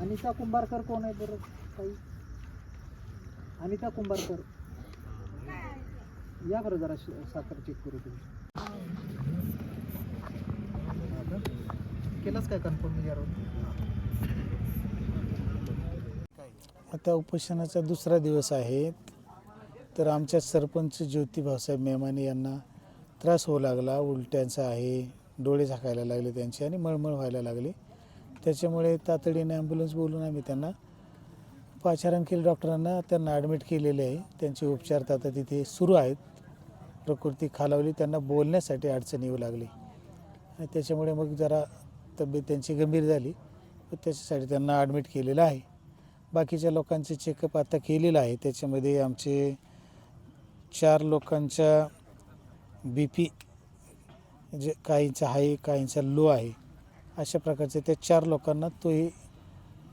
अनिता कुंभारकर कोण आहे बरं? काही अनिता कुंभारकर. या बरं जरा साखर चेक करू तुम्ही. केलंच काय कन्फर्म यावर आता उपोषणाचा दुसरा दिवस आहे. तर आमच्या सरपंच ज्योती भाऊसाहेब मेमाने यांना त्रास होऊ लागला. उलट्यांचा आहे डोळे झाकायला लागले त्यांचे आणि मळमळ व्हायला लागली. त्याच्यामुळे तातडीने ॲम्ब्युलन्स बोलून आम्ही त्यांना पाचारण डॉक्टरांना त्यांना ॲडमिट केलेले आहे. त्यांचे उपचार तर आता तिथे सुरू आहेत. प्रकृती खालावली. त्यांना बोलण्यासाठी अडचण येऊ लागली. आणि त्याच्यामुळे मग जरा तब्येत त्यांची गंभीर झाली. त्याच्यासाठी त्यांना ॲडमिट केलेलं आहे. बाकीच्या लोकांचे चेकअप आता केलेलं आहे. त्याच्यामध्ये आमचे चार लोकांच्या बी पी जे काहींचा हाय काहींचा लो आहे अशा प्रकारचे त्या चार लोकांना तोही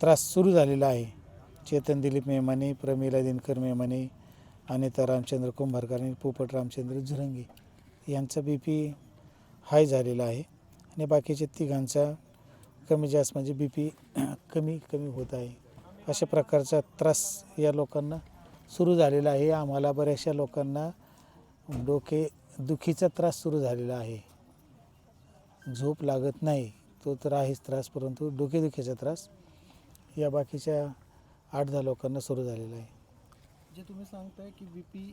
त्रास सुरू झालेला आहे. चेतन दिलीप मेमाने प्रमिला दिनकर मेमाने अनिता रामचंद्र कुंभारकर आणि पोपट रामचंद्र झुरंगे यांचा बी पी हाय झालेला आहे आणि बाकीच्या तिघांचा कमी जास्त म्हणजे बी पी कमी कमी होत आहे. अशा प्रकारचा त्रास या लोकांना सुरू झालेला आहे. आम्हाला बऱ्याचशा लोकांना डोके दुखीचा त्रास सुरू झालेला आहे. झोप लागत नाही. तो तर आहेच त्रास परंतु डोकेदुखीचा त्रास या बाकीच्या आठ दहा लोकांना सुरू झालेला आहे. जे तुम्ही सांगताय की बी पी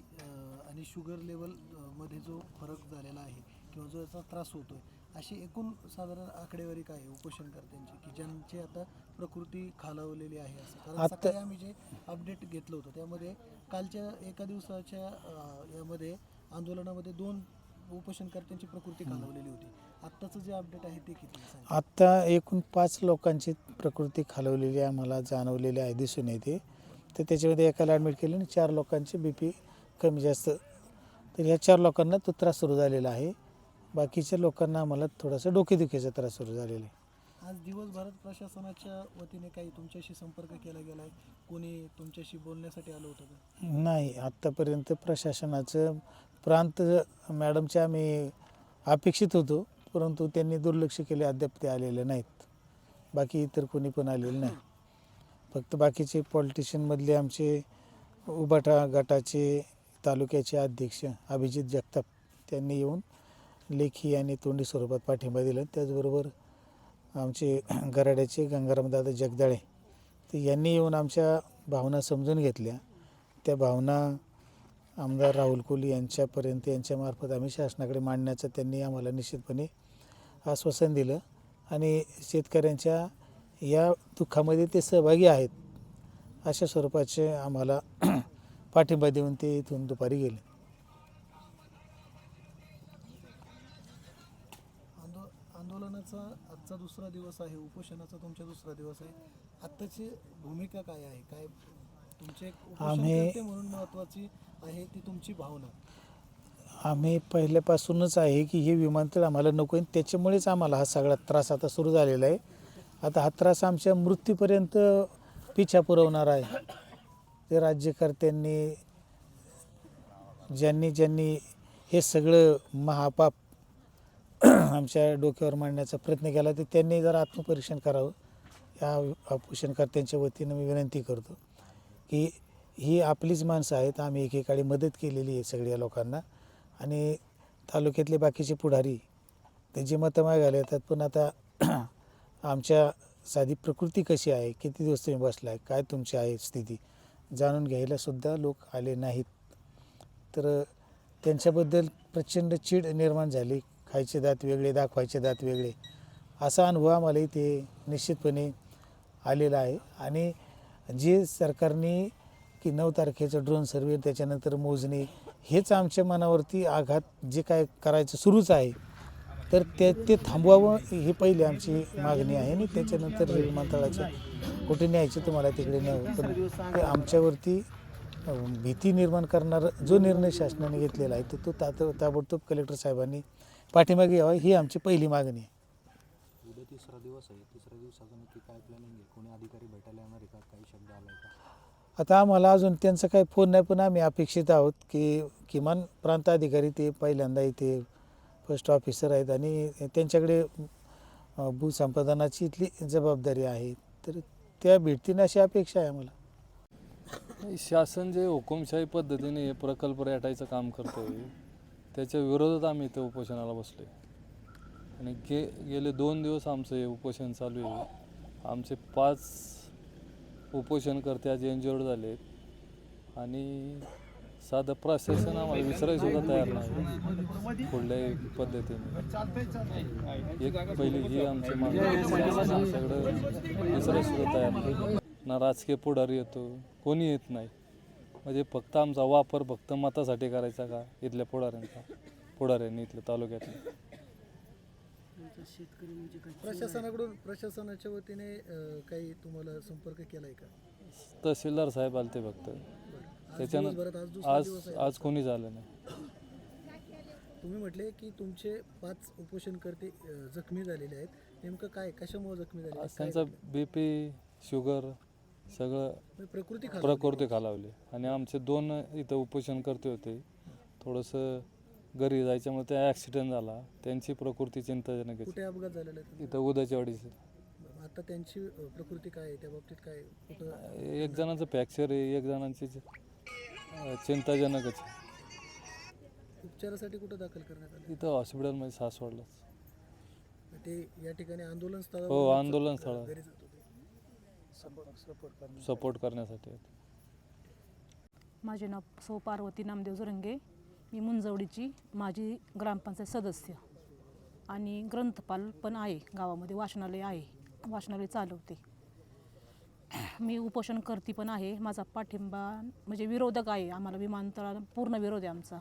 आणि शुगर लेवलमध्ये जो फरक झालेला आहे किंवा जो याचा त्रास होतोय अशी एकूण साधारण आकडेवारी काय आहे उपोषणकर्त्यांची की ज्यांची आता प्रकृती खालावलेली आहे असं. कारण आता- सकाळी आम्ही जे अपडेट घेतलं होतं त्यामध्ये कालच्या एका दिवसाच्या अं, यामध्ये आंदोलनामध्ये दोन उपोषणकर्त्यांची प्रकृती खालावलेली होती. आत्ताचं जे अपडेट आहे ते किती आत्ता एकूण पाच लोकांची प्रकृती खालवलेली आम्हाला जाणवलेली आहे दिसून येते. तर त्याच्यामध्ये एकाला ॲडमिट केलं आणि चार लोकांची बी पी कमी जास्त. तर ह्या चार लोकांना तो त्रास सुरू झालेला आहे. बाकीच्या लोकांना आम्हाला थोडासा डोकेदुखीचा त्रास सुरू झालेला आहे. आज दिवसभरात प्रशासनाच्या वतीने काही तुमच्याशी संपर्क केला गेलाय? कोणी तुमच्याशी बोलण्यासाठी आलं होतं का? नाही आत्तापर्यंत प्रशासनाचं प्रांत मॅडमचे आम्ही अपेक्षित होतो परंतु त्यांनी दुर्लक्ष केले अद्याप ते आलेले नाहीत. बाकी इतर कोणी पण आलेले नाही. फक्त बाकीचे पॉलिटिशियनमधले आमचे उबाटा गटाचे तालुक्याचे अध्यक्ष अभिजित जगताप त्यांनी येऊन लेखी आणि तोंडी स्वरूपात पाठिंबा दिला. त्याचबरोबर आमचे गराड्याचे गंगारामदादा जगदाळे तर यांनी येऊन आमच्या भावना समजून घेतल्या. त्या भावना आमदार राहुल कोली यांच्यापर्यंत यांच्यामार्फत आम्ही शासनाकडे मांडण्याचं त्यांनी आम्हाला निश्चितपणे आश्वासन दिलं. आणि शेतकऱ्यांच्या या दुःखामध्ये ते सहभागी आहेत अशा स्वरूपाचे आम्हाला पाठिंबा देऊन ते इथून दुपारी गेले. आजचा दुसरा दिवस आहे उपोषणाचा तुमचा दुसरा दिवस आहे. आत्ताची भूमिका काय आहे? काय तुमचे एक उपोषणकर्ते म्हणून महत्वाची आहे ती तुमची भावना. आम्ही पहिल्यापासूनच आहे की हे विमानतळ आम्हाला नको आहे. त्याच्यामुळेच आम्हाला हा सगळा त्रास आता सुरू झालेला आहे. आता हा त्रास आमच्या मृत्यूपर्यंत पिछा पुरवणार आहे. ते राज्यकर्त्यांनी ज्यांनी ज्यांनी हे सगळं महापाप आमच्या डोक्यावर मांडण्याचा प्रयत्न केला तर त्यांनी जर आत्मपरीक्षण करावं या उपोषणकर्त्यांच्या वतीनं मी विनंती करतो की ही आपलीच माणसं आहेत आम्ही एकेकाळी मदत केलेली आहे सगळ्या लोकांना. आणि तालुक्यातले बाकीचे पुढारी त्यांची मतं मागायला येतात पण आता आमच्या साधी प्रकृती कशी आहे किती दिवस तुम्ही बसला आहे काय तुमची आहे स्थिती जाणून घ्यायलासुद्धा लोक आले नाहीत. तर त्यांच्याबद्दल प्रचंड चीड निर्माण झाली. खायचे दात वेगळे दाखवायचे दात वेगळे. असा अनुभव आम्हाला इथे निश्चितपणे आलेला आहे. आणि जे सरकारने की नऊ तारखेचं ड्रोन सर्वे त्याच्यानंतर मोजणी हेच आमच्या मनावरती आघात जे काय करायचं सुरूच आहे. तर ते ते थांबवावं ही पहिली आमची मागणी आहे. आणि त्याच्यानंतर हे विमानतळाचे कुठे न्यायचे तुम्हाला तिकडे न्यावं पण ते आमच्यावरती भीती निर्माण करणारा जो निर्णय शासनाने घेतलेला आहे तर तो तात ताबडतोब कलेक्टर साहेबांनी पाठीमागे यावा ही आमची पहिली मागणी आहे. उद्या तिसरा दिवस आहे. तिसऱ्या दिवसाचं नक्की काय प्लॅनिंग आहे? कोणी अधिकारी भेटायला येणार आहे का? काही शब्द आलाय का? आता आम्हाला अजून त्यांचा काही फोन नाही पण आम्ही अपेक्षित आहोत की किमान प्रांत अधिकारी ते पहिल्यांदा इथे फर्स्ट ऑफिसर आहेत आणि त्यांच्याकडे भूसंपादनाची इथली जबाबदारी आहे. तर त्या भेटतील अशी अपेक्षा आहे आम्हाला. शासन जे हुकुमशाही पद्धतीने हे प्रकल्प रेटायचं काम करतोय त्याच्या विरोधात आम्ही इथं उपोषणाला बसलोय. आणि गे गेले दोन दिवस आमचं हे उपोषण चालू आहे. आमचे पाच उपोषणकर्ते आज इंजुर्ड झाले आहेत आणि साधं प्रशासन आम्हाला विसरायसुद्धा तयार नाही कुठल्याही पद्धतीने. एक पहिली ही आमची मागणी सगळं विसरायसुद्धा आमच्याकडं तयार नाही. ना राजकीय पुढारी येतो. कोणी येत नाही. म्हणजे फक्त आमचा वापर फक्त मतासाठी करायचा का इथल्या पुढाऱ्यांचा? पुढाऱ्यांनी इथल्या तालुक्यातल्या? प्रशासनाकडून प्रशासनाच्या वतीने अं, काही तुम्हाला संपर्क केलाय का? तहसीलदार साहेब आलते फक्त. आज त्याच्यानं दिवसभरात आज दुसरा आज दिवस आहे. आज कोणी झालं नाही. तुम्ही म्हटले की तुमचे पाच उपोषणकर्ते अं, जखमी झालेले आहेत. नेमकं काय कशामुळे जखमी झाले आज त्यांचा बी पी शुगर सगळं प्रकृती खालावली. प्रकृती खालावली. आणि आमचे दोन इथं उपोषण करते होते. थोडंसं घरी जायच्यामुळे त्या ॲक्सिडेंट झाला. त्यांची प्रकृती चिंताजनक आहे. कुठे अपघात झालेला आहे? इथं उदाचीवाडीचं तुमचा? आता त्यांची अं, प्रकृती काय आहे? त्या बाबतीत काय कुठं एक जणांचं फ्रॅक्चर आहे एक जणांची अं, चिंताजनकच आहे. उपचारासाठी कुठं दाखल करण्यात आले? इथं हॉस्पिटलमध्ये सासवडलाच ते या ठिकाणी आंदोलन स्थळ हो आंदोलन स्थळ. घरी सपोर्ट करण्यासाठी. माझे नाव सौ पार्वती नामदेव जुरंगे. मी मुंजवडीची माजी ग्रामपंचायत सदस्य. आणि ग्रंथपाल पण आहे गावामध्ये वाचनालय आहे. वाचनालय चालवते. मी उपोषणकर्ती पण आहे. माझा पाठिंबा म्हणजे विरोधक आहे. आम्हाला विमानतळाला पूर्ण विरोध आहे आमचा.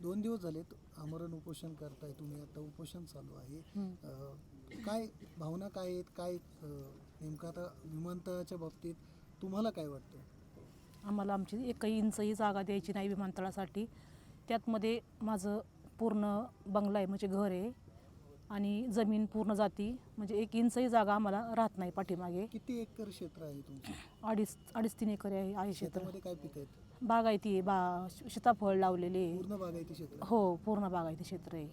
दोन दिवस झालेत. आमरण उपोषण करताय तुम्ही आता उपोषण चालू आहे. अं, काय भावना काय आहेत? काय अं, नेमकं आता विमानतळाच्या बाबतीत तुम्हाला काय वाटतं आम्हाला आमची एकही इंचही जागा द्यायची नाही विमानतळासाठी. त्यातमध्ये माझं पूर्ण बंगला आहे म्हणजे घर आहे. आणि जमीन पूर्ण जाती म्हणजे एक इंचही जागा आम्हाला राहत नाही पाठीमागे. किती एकर क्षेत्र आहे तुमचं? अडीच अडीच तीन एकर आहे आहे क्षेत्र. शेतामध्ये काय पिकं आहेत? बागायती आहे बा सीताफळ लावलेले आहे. पूर्ण बागायती क्षेत्र? आहे. हो पूर्ण बागायती क्षेत्र आहे.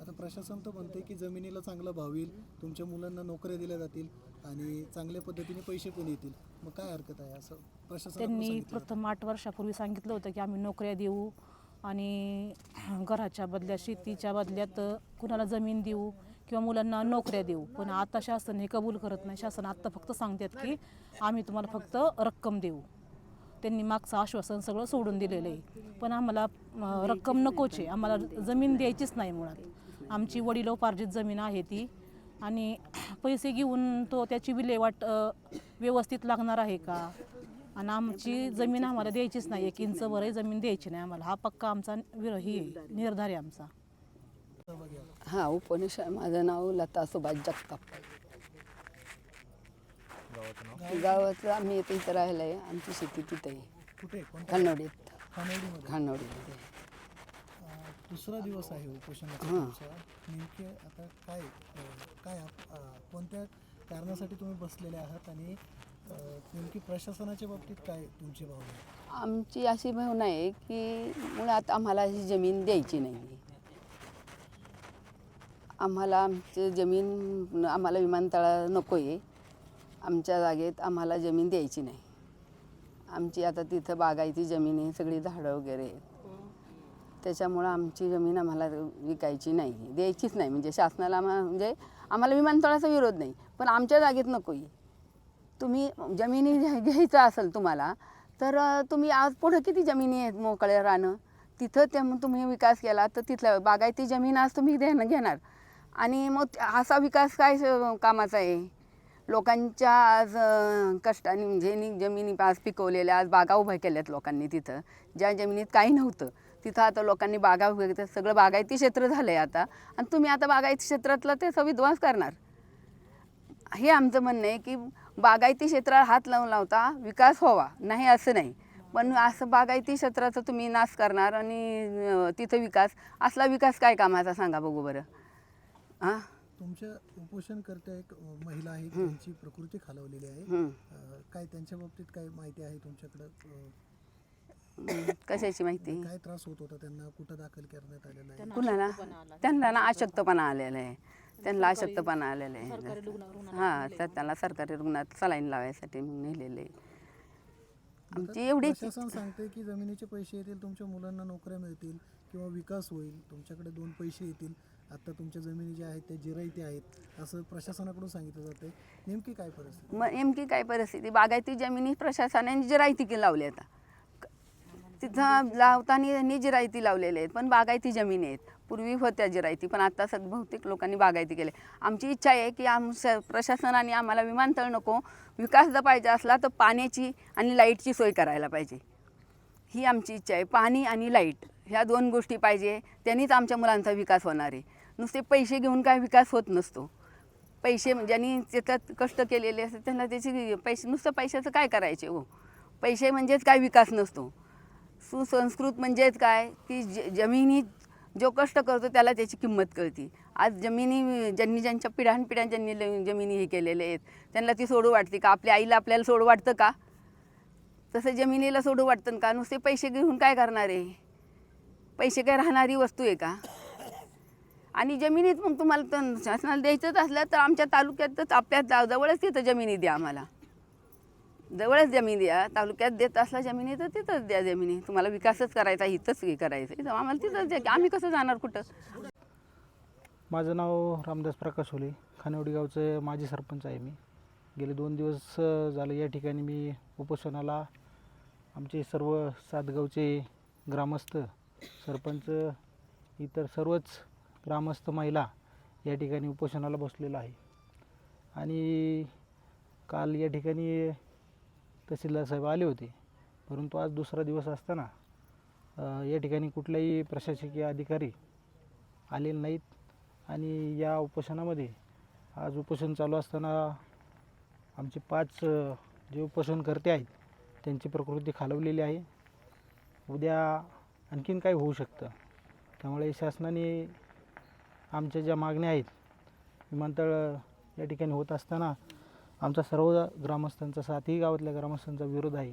आता प्रशासन तर म्हणते की जमिनीला चांगला भाव येईल तुमच्या मुलांना नोकऱ्या दिल्या जातील आणि चांगल्या पद्धतीने पैसे पण येतील. मग काय हरकत आहे? असं प्रशासनाकडून त्यांनी. प्रथम आठ वर्षापूर्वी सांगितलं होतं की आम्ही नोकऱ्या देऊ आणि घराच्या बदल्यात शेतीच्या बदल्यात कुणाला जमीन देऊ किंवा मुलांना नोकऱ्या देऊ. पण आता शासन हे कबूल करत नाही. शासन आत्ता फक्त सांगतात की आम्ही तुम्हाला फक्त रक्कम देऊ. त्यांनी मागचं आश्वासन सगळं सोडून दिलेलं आहे. पण आम्हाला रक्कम नकोच आहे. आम्हाला जमीन द्यायचीच नाही मुळात. आमची वडिलोपार्जित जमीन आहे ती. आणि पैसे घेऊन तो त्याची विल्हेवाट व्यवस्थित लागणार आहे का? आणि आमची जमीन आम्हाला द्यायचीच नाही. एक इंच वरही जमीन द्यायची नाही आम्हाला. हा पक्का आमचा ही निर्धार आहे आमचा. हां उपनिष माझं नाव लता सुभाष जगताप. गावाचं आम्ही इथे इथं राहिलं आहे. आमची शेती तिथे आहे. खानवडीमध्ये अं, दुसरा दिवस आहे उपोषणाचा हां. तुमचा. नेमके आता काय काय कोणत्या कारणासाठी तुम्ही बसलेले आहात आणि नेमकी प्रशासनाच्या बाबतीत काय तुमची भावना आमची अशी भावना आहे की मुळात आम्हाला ही जमीन द्यायची नाही. आम्हाला आमची जमीन आम्हाला विमानतळा नको आहे आमच्या जागेत आम्हाला जमीन द्यायची नाही. आमची आता तिथं बागायती जमीन आहे सगळी झाडं वगैरे आहेत. त्याच्यामुळं आमची जमीन आम्हाला विकायची नाही. द्यायचीच नाही. म्हणजे शासनाला म्हणजे आम्हाला विमानतळाचा विरोध नाही पण आमच्या जागेत नको आहे तुम्ही जमिनी घ्या- घ्यायचं असेल तुम्हाला तर तुम्ही आज पुढं किती जमिनी आहेत मोकळ्या रानं? तिथं त्या तुम्ही विकास केला तर तिथलं बागायती जमीन आज तुम्ही देणं घेणार. आणि मग असा विकास काय कामाचा आहे? लोकांच्या आज कष्टाने म्हणजे जमिनी आज पिकवलेल्या आज बागा उभ्या केल्यात लोकांनी तिथं. ज्या जमिनीत काही नव्हतं तिथं आता लोकांनी बागा उभ्या सगळं बागायती क्षेत्र झालं आहे आता. आणि तुम्ही आता बागायती क्षेत्रातलं ते विध्वंस करणार. हे आमचं म्हणणं आहे की बागायती क्षेत्राला हात लावून लावता विकास व्हावा नाही असं नाही. पण असं बागायती क्षेत्राचा तुम्ही नाश करणार आणि तिथं विकास असला विकास काय कामाचा सांगा बघू बरं. हां तुमच्या उपोषणकर्त्या एक महिला आहे त्यांची प्रकृती खालावलेली आहे. हं. काय त्यांच्या बाबतीत काय माहिती आहे तुमच्याकडं? हं. कशाची माहिती? काय त्रास होत होता त्यांना? कुठं दाखल करण्यात आलेला आहे? कुणाला? त्यांना ना अशक्तपणा आलेला आहे. त्यांना अशक्तपणा आलेला आहे. हां तर त्याला सरकारी रुग्णात सलाईन लावायसाठी मग नेलेलं आमची एवढीच प्रशासन सांगते की जमिनीचे पैसे येतील तुमच्या मुलांना नोकऱ्या मिळतील किंवा विकास होईल तुमच्याकडे दोन पैसे येतील. आता तुमच्या जमिनी ज्या आहेत त्या जिरायती आहेत असं प्रशासनाकडून सांगितलं जाते नेमकी काय परिस्थिती? मग नेमकी काय परिस्थिती? बागायती जमिनी प्रशासनाने जिरायती की लावली आता. तिथं लावताना निजिरायती लावलेले आहेत पण बागायती जमीन आहेत. पूर्वी होत्या जिरायती पण आता सद बहुतेक लोकांनी बागायती केले. आमची इच्छा आहे की आम प्रशासनाने आम्हाला विमानतळ नको विकास जर पाहिजे असला तर पाण्याची आणि लाईटची सोय करायला पाहिजे. ही आमची इच्छा आहे पाणी आणि लाइट ह्या दोन गोष्टी पाहिजे त्यांनीच आमच्या मुलांचा विकास होणार आहे. नुसते पैसे घेऊन काय विकास होत नसतो. पैसे म्हणजे ज्यांनी त्याच्यात कष्ट केलेले असतात त्यांना त्याची पैसे नुसतं पैशाचं काय करायचे हो? पैसे म्हणजेच काय विकास नसतो. सुसंस्कृत म्हणजेच काय? की ज जमिनी जो कष्ट करतो त्याला त्याची किंमत कळती. आज जमिनी ज्यांनी ज्यांच्या पिढ्यानपिढ्या ज्यांनी जमिनी हे केलेले आहेत त्यांना ती सोडू वाटते का? आपल्या आईला आपल्याला सोडू वाटतं का? तसं जमिनीला सोडू वाटतं का? नुसते पैसे घेऊन काय करणार आहे? पैसे काय राहणारी वस्तू आहे का? आणि जमिनीत मग तुम्हाला तर शासनाला द्यायचंच असलं तर आमच्या तालुक्यातच आपल्या जा- जवळच तिथं जमिनी द्या आम्हाला. जवळच जमीन द्या तालुक्यात देत असला जमिनी तर तिथंच द्या जमिनी. तुम्हाला विकासच करायचा इथंच हे करायचं आहे, तर आम्हाला तिथंच द्या की आम्ही कसं जाणार कुठं? माझं नाव रामदास प्रकाश होले. खानेवडी गावचं माजी सरपंच आहे मी. गेले दोन दिवस झालं या ठिकाणी मी उपोषणाला. आमचे सर्व सातगावचे ग्रामस्थ सरपंच इतर सर्वच ग्रामस्थ महिला या ठिकाणी उपोषणाला बसलेलो आहे. आणि काल या ठिकाणी तहसीलदार साहेब आले होते. परंतु आज दुसरा दिवस असताना या ठिकाणी कुठलाही प्रशासकीय अधिकारी आलेले नाहीत. आणि या उपोषणामध्ये आज उपोषण चालू असताना आमचे पाच जे उपोषणकर्ते आहेत त्यांची प्रकृती खालवलेली आहे. उद्या आणखीन काय होऊ शकतं. त्यामुळे शासनाने आमच्या ज्या मागण्या आहेत विमानतळ या ठिकाणी होत असताना आमचा सर्व ग्रामस्थांचा सातही गावातल्या ग्रामस्थांचा विरोध आहे.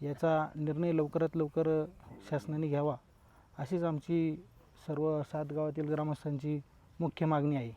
याचा निर्णय लवकरात लवकर शासनाने घ्यावा अशीच आमची सर्व सात गावातील ग्रामस्थांची मुख्य मागणी आहे.